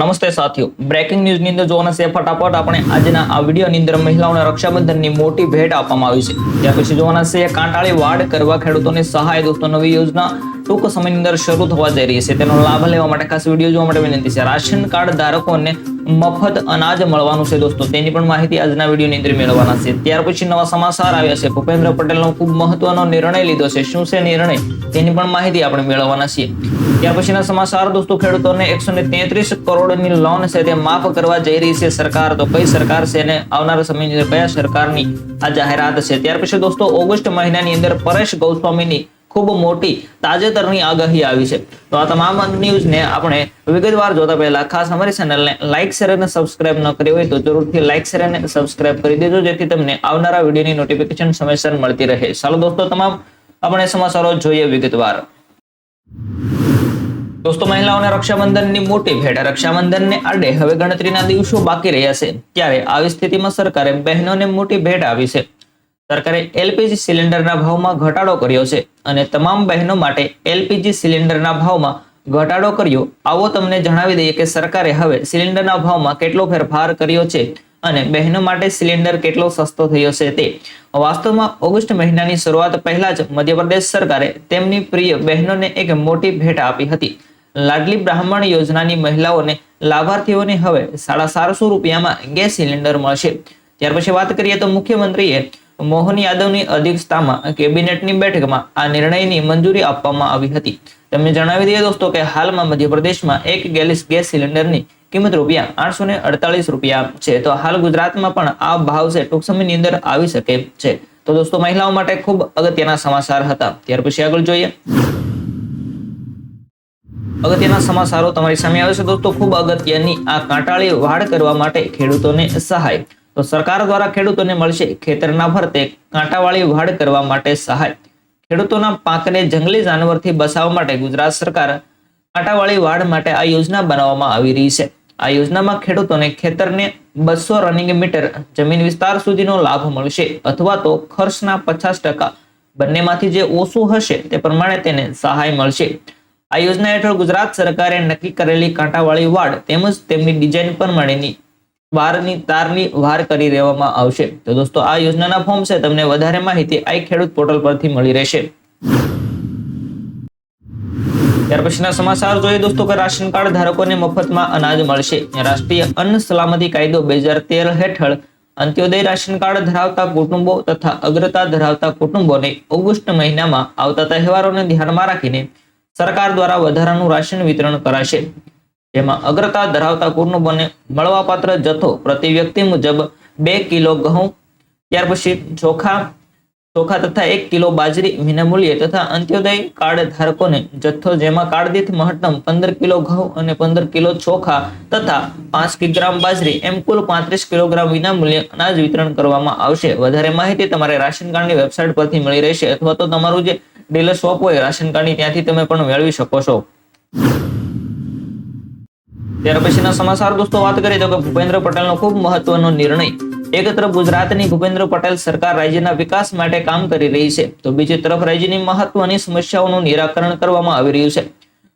નમસ્તે સાથીઓ. બ્રેકિંગ ન્યૂઝની અંદર જોવાના છે ફટાફટ આપણે આજના આ વિડીયોની અંદર મહિલાઓને રક્ષાબંધનની મોટી ભેટ આપવામાં આવી છે. ત્યાર પછી જોવાના છે કાંટાળી વાડ કરવા ખેડૂતોને સહાય દોસ્તો, નવી યોજના ટૂંક સમયની અંદર શરૂ થવા જઈ રહી છે. તેનો લાભ લેવા માટે ખાસ વીડિયો જોવા માટે વિનંતી છે. રાશન કાર્ડ ધારકોને મફત અનાજ મળવાનું છે દોસ્તો. તેની પણ માહિતી આજના વિડીયોની અંદર મેળવવાના છે. ત્યાર પછી નવા સમાચાર આવ્યા છે. ભૂપેન્દ્ર પટેલનો ખૂબ મહત્વનો નિર્ણય લીધો છે. શું છે નિર્ણય? તેની પણ માહિતી આપણે મેળવવાના છીએ. ત્યાર પછીના સમાચાર દોસ્તો, ખેડૂતોને એકસો ને તેત્રીસ કરોડની લોન છે તે માફ કરવા જઈ રહી છે સરકાર. તો કઈ સરકાર છે અને આવનારા સમયની અંદર કયા સરકારની આ જાહેરાત છે? ત્યાર પછી દોસ્તો, ઓગસ્ટ મહિનાની અંદર પરેશ ગૌસ્વામીની ખૂબ મોટી તાજેતરની આગાહી આવી છે. તો આ તમામ ન્યૂઝને આપણે વિગતવાર જોતા પહેલા ખાસ અમારી ચેનલને લાઇક, શેર અને સબસ્ક્રાઇબ ન કરી હોય તો જરૂરથી લાઇક, શેર અને સબસ્ક્રાઇબ કરી દેજો, જેથી તમને આવનારા વિડીયોની નોટિફિકેશન સમયસર મળતી રહે. ચાલો દોસ્તો, તમામ આપણે સમાચારો જોઈએ વિગતવાર. દોસ્તો, મહિલાઓને રક્ષાબંધનની મોટી ભેટ. રક્ષાબંધનને આડે હવે ગણતરીના દિવસો બાકી રહ્યા છે. ત્યારે આવી સ્થિતિમાં સરકારે બહેનોને મોટી ભેટ આવી છે. સરકારે એલપીજી સિલિન્ડરના ભાવમાં ઘટાડો કર્યો છે અને તમામ બહેનો માટે એલપીજી સિલિન્ડરના ભાવમાં ઘટાડો કર્યો. આવો તમને જણાવી દઈએ કે સરકારે હવે સિલિન્ડરના ભાવમાં કેટલો ફેરફાર કર્યો છે અને બહેનો માટે સિલિન્ડર કેટલો સસ્તો થયો છે તે. વાસ્તવમાં ઓગસ્ટ મહિનાની શરૂઆત પહેલા જ મધ્યપ્રદેશ સરકારે તેમની પ્રિય બહેનોને એક મોટી ભેટ આપી હતી. લાડલી બ્રાહ્મણ યોજનાની મહિલાઓને લાભાર્થીઓને હવે સાડા ચારસો રૂપિયામાં ગેસ સિલિન્ડર મળશે. ત્યાર પછી વાત કરીએ તો મુખ્યમંત્રીએ મોહન યાદવની અધ્યક્ષતામાં કેબિનેટની બેઠકમાં આ નિર્ણયની મંજૂરી આપવામાં આવી હતી. તમને જણાવી દઈએ દોસ્તો કે હાલમાં મધ્યપ્રદેશમાં એક ગેલિસ ગેસ સિલિન્ડરની કિંમત રૂપિયા આઠસો ને અડતાલીસ રૂપિયા છે. તો હાલ ગુજરાતમાં પણ આ ભાવ છે ટૂંક સમયની અંદર આવી શકે છે. તો દોસ્તો મહિલાઓ માટે ખૂબ અગત્યના સમાચાર હતા. ત્યાર પછી આગળ જોઈએ. અગત્યના સમાચારો તમારી સામે આવે છે દોસ્તો. ખૂબ અગત્યની આ કાંટાળી વાડ કરવા માટે ખેડૂતોને સહાય. તો સરકાર દ્વારા ખેડૂતોને મળશે ખેતરના ફરતે કાંટાવાળી વાડ કરવા માટે સહાય. ખેડૂતોના પાકને જંગલી જાનવરથી બચાવવા માટે ગુજરાત સરકાર કાંટાવાળી વાડ માટે આ યોજના બનાવવામાં આવી રહી છે. આ યોજનામાં ખેડૂતોને ખેતરને બસો રનિંગ મીટર જમીન વિસ્તાર સુધીનો લાભ મળશે અથવા તો ખર્ચના પચાસ ટકા. બંનેમાંથી જે ઓછું હશે તે પ્રમાણે તેને સહાય મળશે. આ યોજના હેઠળ ગુજરાત સરકારે નક્કી કરેલી કાંટાવાળી વાડ તેમજ તેમની ડિઝાઇન પ્રમાણેની વારની તારની વાર કરી દેવામાં આવશે. તો દોસ્તો, આ યોજનાના ફોર્મ છે. તમને વધારે માહિતી આઈ ખેડૂત પોર્ટલ પરથી મળી રહેશે. ત્યાર પછીના સમાચાર જોઈએ દોસ્તો, કે રાશન કાર્ડ ધારકોને મફતમાં અનાજ મળશે. રાષ્ટ્રીય અન્ન સલામતી કાયદો બે હજાર તેર હેઠળ અંત્યોદય રાશન કાર્ડ ધરાવતા કુટુંબો તથા અગ્રતા ધરાવતા કુટુંબોને ઓગસ્ટ મહિનામાં આવતા તહેવારોને ધ્યાનમાં રાખીને સરકાર દ્વારા વધારાનું રાશન વિતરણ કરાશે. જેમાં અગ્રતા ધરાવતા કુટુંબોને મળવાપાત્ર જથ્થો પ્રતિ વ્યક્તિ મુજબ બે કિલો ઘઉં, ત્યાર પછી ચોખા ચોખા તથા એક કિલો બાજરી વિનામૂલ્યે તથા અંત્યોદય કાર્ડ ધારકોને જથ્થો જેમાં કાર્ડ મહત્તમ પંદર કિલો ઘઉં અને પંદર કિલો ચોખા તથા પાંચ કિગ્રામ બાજરી એમ કુલ પાંત્રીસ કિલોગ્રામ વિનામૂલ્યે અનાજ વિતરણ કરવામાં આવશે. વધારે માહિતી તમારે રાશન કાર્ડની વેબસાઇટ પરથી મળી રહેશે અથવા તો તમારું જે ડીલર શોપ હોય રાશન કાર્ડની ત્યાંથી તમે પણ મેળવી શકો છો. ત્યાર પછીના સમાચાર દોસ્તો, વાત કરીએ તો કે ભૂપેન્દ્ર પટેલનો ખૂબ મહત્વનો નિર્ણય. એક તરફ ગુજરાતની ભૂપેન્દ્ર પટેલ સરકાર રાજ્યના વિકાસ માટે કામ કરી રહી છે. તો બીજી તરફ રાજ્યની મહત્વની સમસ્યાઓનું નિરાકરણ કરવામાં આવી રહ્યું છે.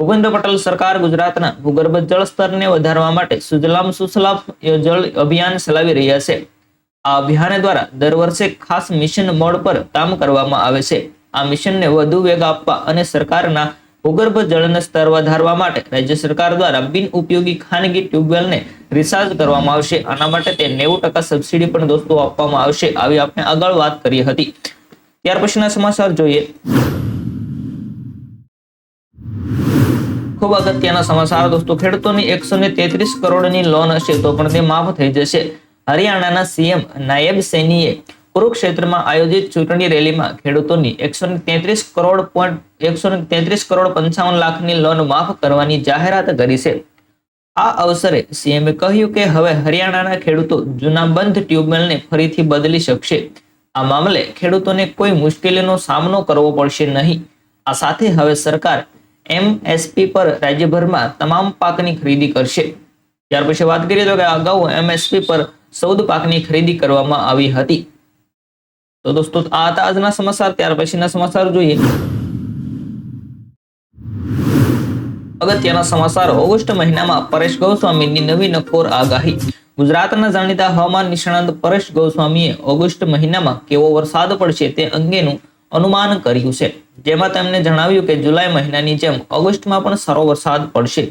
ભૂપેન્દ્ર પટેલ સરકાર ગુજરાતના ભૂગર્ભ જળ સ્તરને વધારવા માટે સુજલામ સુસલામ જળ અભિયાન ચલાવી રહ્યા છે. આ અભિયાન દ્વારા દર વર્ષે ખાસ મિશન મોડ પર કામ કરવામાં આવે છે. આ મિશનને વધુ વેગ આપવા અને સરકારના ભૂગર્ભ જળના સ્તર વધારવા માટે રાજ્ય સરકાર દ્વારા બિન ઉપયોગી ખાનગી ટ્યુબવેલને રિચાર્જ કરવામાં આવશે. આના માટે તે નેવું ટકા સબસિડી પણ દોસ્તો આપવામાં આવશે આવી આપણે આગળ વાત કરી હતી. ત્યાર પછીના સમાચાર જોઈએ. ખૂબ અગત્યના સમાચાર દોસ્તો, ખેડૂતોની એકસો ને તેત્રીસ કરોડની લોન હશે તો પણ તે માફ થઈ જશે. હરિયાણાના સીએમ નાયબ સૈનીએ કુરુક્ષેત્રમાં આયોજિત ચૂંટણી રેલીમાં ખેડૂતોની એકસો તેત્રીસ કરોડ પોઈન્ટ, એકસો તેત્રીસ કરોડ પંચાવન લાખની લોન માફ કરવાની જાહેરાત કરી છે. આ અવસરે સીએમએ કહ્યું કે હવે હરિયાણાના ખેડૂતો જૂના બંધ ટ્યુબવેલને ફરીથી બદલી શકશે. આ મામલે ખેડૂતોને કોઈ મુશ્કેલીનો સામનો કરવો પડશે નહીં. આ સાથે હવે સરકાર એમએસપી પર રાજ્યભરમાં તમામ પાકની ખરીદી કરશે. ત્યાર પછી વાત કરીએ તો કે અગાઉ એમએસપી પર ચૌદ પાકની ખરીદી કરવામાં આવી હતી. તો દોસ્તો, આ હતા આજના સમાચાર. ત્યાર પછીના સમાચાર જોઈએ. અગત્યના સમાચાર. ઓગસ્ટ મહિનામાં પરેશ ગોસ્વામીની નવી નકોર આગાહી. ગુજરાતના જાણીતા હવામાન નિષ્ણાંત પરેશ ગોસ્વામીએ ઓગસ્ટ મહિનામાં કેવો વરસાદ પડશે તે અંગેનું અનુમાન કર્યું છે. જેમાં તેમણે જણાવ્યું કે જુલાઈ મહિનાની જેમ ઓગસ્ટમાં પણ સારો વરસાદ પડશે.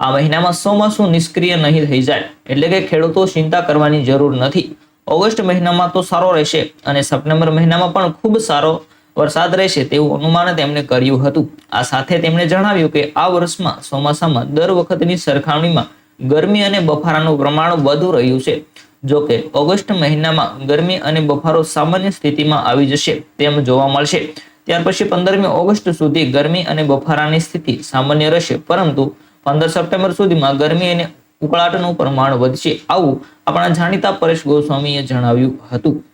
આ મહિનામાં ચોમાસું નિષ્ક્રિય નહીં થઈ જાય, એટલે કે ખેડૂતો ચિંતા કરવાની જરૂર નથી. ઓગસ્ટ મહિનામાં તો સારો રહેશે અને સપ્ટેમ્બર મહિનામાં પણ ખૂબ સારો વરસાદ રહેશે તેવું અનુમાન તેમણે કર્યું હતું. આ સાથે તેમણે જણાવ્યું કે આ વર્ષમાં ચોમાસામાં દર વખતની સરખામણીમાં ગરમી અને બફારાનું પ્રમાણ વધુ રહ્યું છે. જો કે ઓગસ્ટ મહિનામાં ગરમી અને બફારો સામાન્ય સ્થિતિમાં આવી જશે તેમ જોવા મળશે. ત્યાર પછી પંદરમી ઓગસ્ટ સુધી ગરમી અને બફારાની સ્થિતિ સામાન્ય રહેશે. પરંતુ પંદર સપ્ટેમ્બર સુધીમાં ગરમી અને ઉકળાટનું પ્રમાણ વધશે આવું આપણા જાણીતા પરેશ ગોસ્વામીએ જણાવ્યું હતું.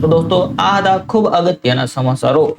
તો દોસ્તો, આ હતા ખૂબ અગત્યના સમાચારો.